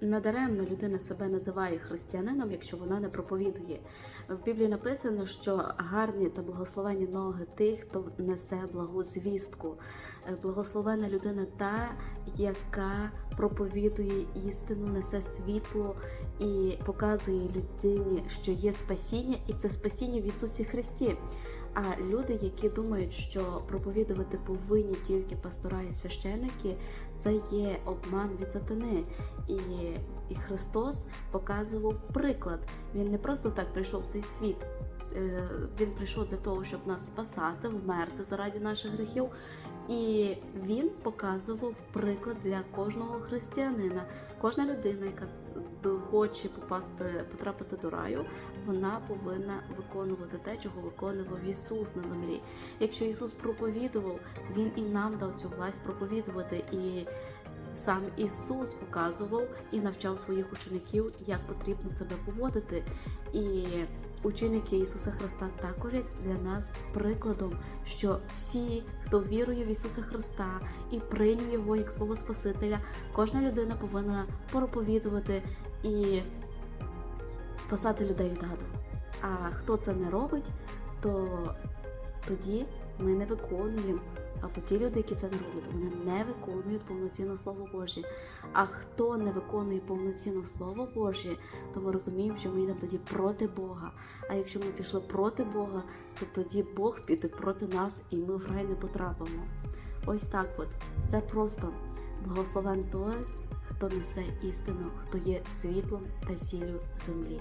Надаремно людина себе називає християнином, якщо вона не проповідує. В Біблії написано, що гарні та благословені ноги тих, хто несе благу звістку. Е, Благословена людина та, яка проповідує істину, несе світло і показує людині, що є спасіння, і це спасіння в Ісусі Христі. А люди, які думають, що проповідувати повинні тільки пастора і священники, це є обман від сатани. І, і Христос показував приклад. Він не просто так прийшов в цей світ. Е, Він прийшов для того, щоб нас спасати, вмерти заради наших гріхів. І він показував приклад для кожного християнина. Кожна людина, яка хоче попасти, потрапити до раю, вона повинна виконувати те, чого виконував Ісус на землі. Якщо Ісус проповідував, Він і нам дав цю власть проповідувати. І сам Ісус показував і навчав своїх учеників, як потрібно себе поводити. І ученики Ісуса Христа також є для нас прикладом, що всі, хто вірує в Ісуса Христа і прийняв Його як свого Спасителя, кожна людина повинна проповідувати і спасати людей від аду. А хто це не робить, то тоді ми не виконуємо. Або ті люди, які це не роблять, вони не виконують повноцінно Слово Боже. А хто не виконує повноцінно Слово Боже, то ми розуміємо, що ми йдемо тоді проти Бога. А якщо ми пішли проти Бога, то тоді Бог піде проти нас, і ми в рай не потрапимо. Ось так от все просто. Благословен той, хто несе істину, хто є світлом та сіллю землі.